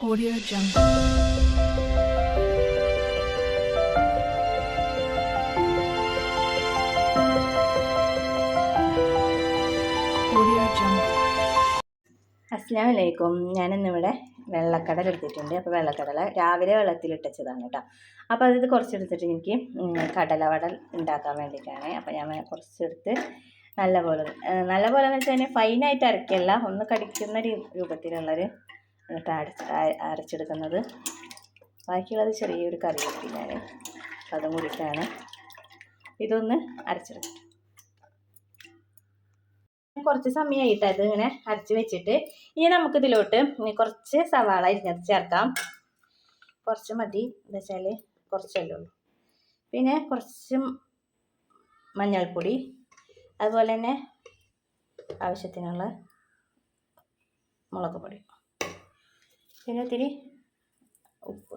Audio Jungle. Audio വലൈക്കും ഞാനിന്നിവിടെ വെള്ളക്കടല എടുത്തിട്ടുണ്ട്. അപ്പോൾ വെള്ളക്കടല രാവിലെ വെള്ളത്തിലിട്ടതാണ് കേട്ടോ. അപ്പോൾ അത് കുറച്ചെടുത്തിട്ട് എനിക്ക് കടലവടൽ കടലവട ഉണ്ടാക്കാൻ വേണ്ടിയിട്ടാണ് അപ്പോൾ ഞാൻ കുറച്ചെടുത്ത് നല്ലപോലെ നല്ലപോലെ എന്ന് വെച്ചാൽ ഫൈനായിട്ട് അരക്കല്ല. ഒന്ന് കടിക്കുന്ന രൂപത്തിലുള്ളൊരു എന്നിട്ട് അടച്ച് അരച്ചെടുക്കുന്നത്. ബാക്കിയുള്ളത് ചെറിയൊരു കറി വെക്കും ഞാൻ അതും കൂടിയിട്ടാണ് ഇതൊന്ന് അരച്ചെടുക്കും. കുറച്ച് സമയമായിട്ട് അത് ഇങ്ങനെ അരച്ച് വെച്ചിട്ട് ഇനി നമുക്ക് ഇതിലോട്ട് കുറച്ച് സവാള അരിഞ്ഞത് ചേർക്കാം. കുറച്ച് മതി. എന്താ വെച്ചാൽ കുറച്ചല്ലേ ഉള്ളൂ. പിന്നെ കുറച്ച് മഞ്ഞൾപ്പൊടി അതുപോലെ തന്നെ ആവശ്യത്തിനുള്ള മുളക് പൊടി. പിന്നെ ഇത്തിരി ഉപ്പ്.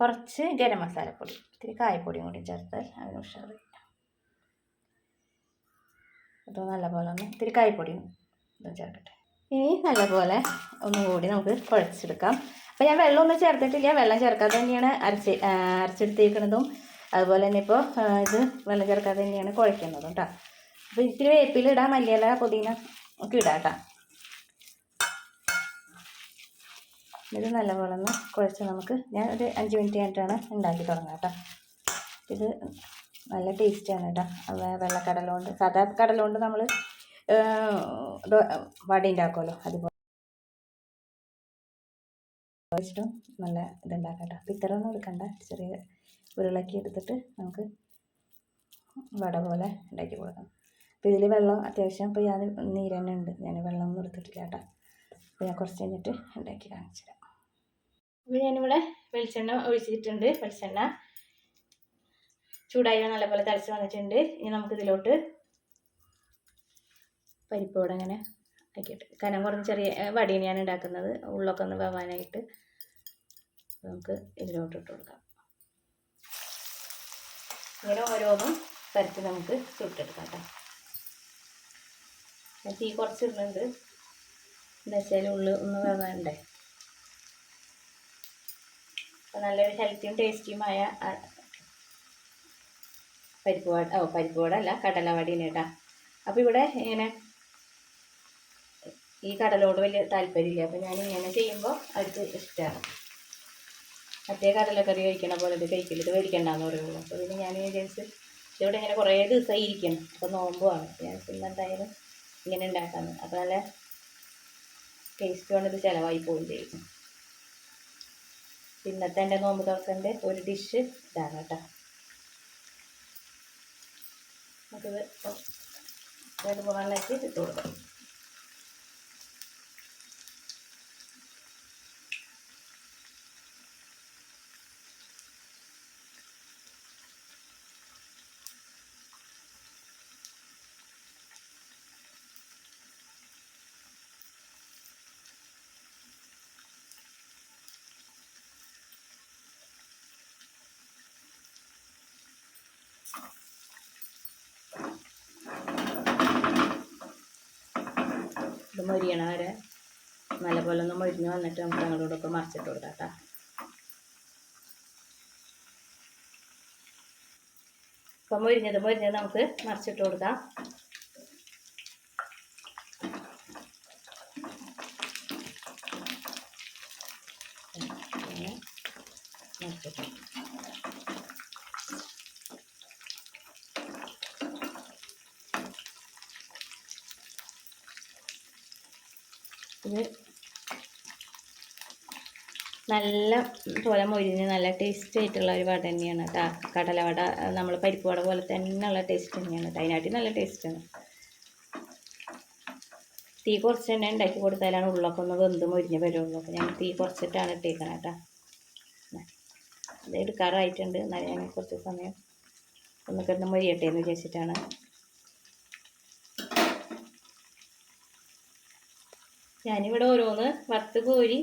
കുറച്ച് ഗരം മസാലപ്പൊടി ഇത്തിരി കായപ്പൊടിയും കൂടി ചേർത്താൽ അതിന് ഉഷാർ അത് നല്ലപോലെ ഒന്ന് ഇത്തിരി കായ്പൊടിയും ഇതും ചേർക്കട്ടെ. ഇനി നല്ലപോലെ ഒന്നും കൂടി നമുക്ക് കുഴച്ചെടുക്കാം. അപ്പോൾ ഞാൻ വെള്ളമൊന്നും ചേർത്തിട്ടില്ല. വെള്ളം ചേർക്കാതെ തന്നെയാണ് അരച്ച് അരച്ചെടുത്തേക്കുന്നതും അതുപോലെ തന്നെ ഇപ്പോൾ ഇത് വെള്ളം ചേർക്കാതെ തന്നെയാണ് കുഴയ്ക്കുന്നതും കേട്ടോ അപ്പോൾ ഇത്തിരി വേപ്പിലിടാം മല്ലിയില പുതിന ഒക്കെ ഇടാം കേട്ടോ ഇത് നല്ലപോലെ ഒന്ന് കുഴച്ച് നമുക്ക് ഞാൻ ഒരു അഞ്ച് മിനിറ്റ് കഴിഞ്ഞിട്ടാണ് ഉണ്ടാക്കി തുടങ്ങുക കേട്ടോ. ഇത് നല്ല ടേസ്റ്റാണ് കേട്ടോ. വെള്ളക്കടല കൊണ്ട് സാധാ കടല കൊണ്ട് നമ്മൾ വട ഉണ്ടാക്കുമല്ലോ അതുപോലെ. വെച്ചിട്ടും നല്ല ഇതുണ്ടാക്കാം കേട്ടോ. അപ്പോൾ ഇത്രയൊന്നും എടുക്കണ്ട. ചെറിയ ഉരുളക്കി എടുത്തിട്ട് നമുക്ക് വട പോലെ ഉണ്ടാക്കി കൊടുക്കാം. അപ്പോൾ ഇതിൽ വെള്ളം അത്യാവശ്യം ഇപ്പോൾ ഞാൻ നീര് തന്നെ ഉണ്ട്. ഞാൻ വെള്ളമൊന്നും എടുത്തിട്ടില്ല കേട്ടോ. ഞാൻ കുറച്ച് കഴിഞ്ഞിട്ട് ഉണ്ടാക്കി കാണിച്ചു തരാം. അപ്പോൾ ഞാനിവിടെ വെളിച്ചെണ്ണ ഒഴിച്ചിട്ടുണ്ട് വെളിച്ചെണ്ണ ചൂടായി നല്ലപോലെ തിളച്ച് വന്നിട്ടുണ്ട്. ഇനി നമുക്ക് ഇതിലോട്ട് പരിപ്പോടെ അങ്ങനെ ആക്കിയിട്ട് കനം കുറഞ്ഞ ചെറിയ വടിയാണ് ഞാൻ ഉണ്ടാക്കുന്നത്. ഉള്ളൊക്കെ ഒന്ന് വവാനായിട്ട് നമുക്ക് ഇതിലോട്ട് ഇട്ട് കൊടുക്കാം. ഇങ്ങനെ ഓരോന്നും പരത്തി നമുക്ക് ചുട്ടെടുക്കാം കേട്ടോ. തീ കുറച്ചിടുന്നുണ്ട്. എന്താ ഉള്ളു ഒന്ന് വേണ്ടേ അപ്പോൾ നല്ലൊരു ഹെൽത്തിയും ടേസ്റ്റിയുമായ പരിപ്പ് വട ഓ പരിപ്പ് വട അല്ല കടലവടയാണ് കേട്ടോ അപ്പോൾ ഇവിടെ ഇങ്ങനെ ഈ കടലോട് വലിയ താല്പര്യമില്ല. അപ്പോൾ ഞാൻ ഇങ്ങനെ ചെയ്യുമ്പോൾ അവർക്ക് ഇഷ്ടമാണ് മറ്റേ കടലക്കറി കഴിക്കണ പോലെ ഇത് കഴിക്കില്ല ഇത് മേടിക്കണ്ടെന്ന് പറയുള്ളൂ. അപ്പോൾ പിന്നെ ഞാൻ വിചാരിച്ച് ഇവിടെ ഇങ്ങനെ കുറേ ദിവസമായി ഇരിക്കണം. അപ്പോൾ നോമ്പുമാണ് ഞാൻ എന്തായാലും ഇങ്ങനെ ഉണ്ടാക്കാമെന്ന് അപ്പോൾ നല്ല ടേസ്റ്റ് ഇത് ചിലവായി പോവുകയും ചെയ്യും ഇന്നത്തെ എന്റെ നോമ്പ് തുറക്കന്റെ ഒരു ഡിഷ് ഇതാണ് കേട്ടോ. നമുക്കിത് രണ്ട് മൂന്നെണ്ണാക്കി ഇട്ട് കൊടുക്കാം. ഇത് മൊരിയണ വരെ നല്ലപോലെ ഒന്ന് മൊരിഞ്ഞ് വന്നിട്ട് നമുക്ക് അങ്ങോട്ടൊക്കെ മറിച്ചിട്ട് കൊടുക്കാം കേട്ടോ ഇപ്പം മൊരിഞ്ഞത് നമുക്ക് മറിച്ചിട്ട് കൊടുക്കാം. മറിച്ചിട്ട് ഇത് നല്ല പോലെ മൊരിഞ്ഞ് നല്ല ടേസ്റ്റ് ആയിട്ടുള്ള ഒരു വട തന്നെയാണ് കേട്ടോ. കടലവട നമ്മൾ പരിപ്പ് വട പോലെ തന്നെ ഉള്ള ടേസ്റ്റ് തന്നെയാണ്. കേട്ടോ അതിനാട്ടി നല്ല ടേസ്റ്റാണ് തീ കുറച്ച് തന്നെ ഉണ്ടാക്കി കൊടുത്താലാണ് ഉള്ളൊക്കെ ഒന്ന് വെന്ത് മൊരിഞ്ഞ് വരുള്ളൂ. അപ്പോൾ ഞാൻ തീ കുറച്ചിട്ടാണ് ഇട്ടേക്കണം കേട്ടോ. അത് എടുക്കാറായിട്ടുണ്ട്. എന്നാലും ഞാൻ കുറച്ച് സമയം ഒന്ന് കിടന്ന് മൊരിയട്ടെ എന്ന് വിചാരിച്ചിട്ടാണ്. ഞാനിവിടെ ഓരോന്ന് വറുത്ത് കോരി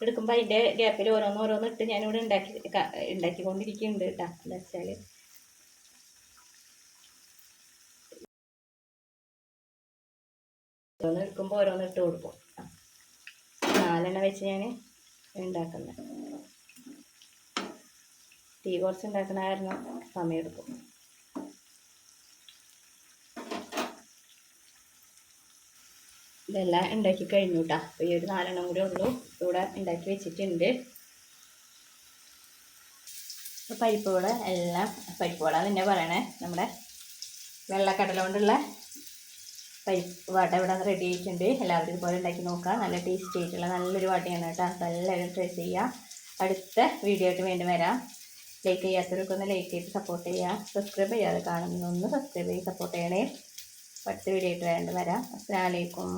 എടുക്കുമ്പോൾ അതിന്റെ ഗ്യാപ്പിൽ ഓരോന്ന് ഓരോന്ന് ഇട്ട് ഞാനിവിടെ ഉണ്ടാക്കി ഉണ്ടാക്കിക്കൊണ്ടിരിക്കുന്നുണ്ട് കേട്ടോ എന്താ വെച്ചാൽ ഓരോന്ന് എടുക്കുമ്പോൾ ഓരോന്ന് ഇട്ട് കൊടുക്കും. നാലെണ്ണ വെച്ച് ഞാൻ ഉണ്ടാക്കുന്നത്. തീ കുറച്ച് ഉണ്ടാക്കുന്ന കാരണം സമയമെടുക്കും ഇതെല്ലാം ഉണ്ടാക്കി കഴിഞ്ഞു കേട്ടോ അപ്പോൾ ഈ ഒരു നാലെണ്ണം കൂടി ഉള്ളൂ. ഇവിടെ ഉണ്ടാക്കി വെച്ചിട്ടുണ്ട്. അപ്പോൾ പരിപ്പുകൾ എല്ലാം പരിപ്പുകളാണ് തന്നെ പറയണേ. നമ്മുടെ വെള്ളക്കടല കൊണ്ടുള്ള പരിപ്പ് വട ഇവിടെ റെഡി ആയിട്ടുണ്ട്. എല്ലാവരും ഇതുപോലെ ഉണ്ടാക്കി നോക്കുക നല്ല ടേസ്റ്റി ആയിട്ടുള്ള നല്ലൊരു വടയാണ് കേട്ടോ അപ്പോൾ ട്രൈ ചെയ്യുക അടുത്ത വീഡിയോ ആയിട്ട് വീണ്ടും വരാം. ലൈക്ക് ചെയ്യാത്തവർക്കൊന്ന് ലൈക്ക് ചെയ്ത് സപ്പോർട്ട് ചെയ്യുക സബ്സ്ക്രൈബ് ചെയ്യാതെ കാണുന്നൊന്ന് സബ്സ്ക്രൈബ് ചെയ്ത് സപ്പോർട്ട് ചെയ്യണേ. അടുത്ത വീഡിയോ ആയിട്ട് വേണ്ട വരാം. അസ്സാം വലൈക്കും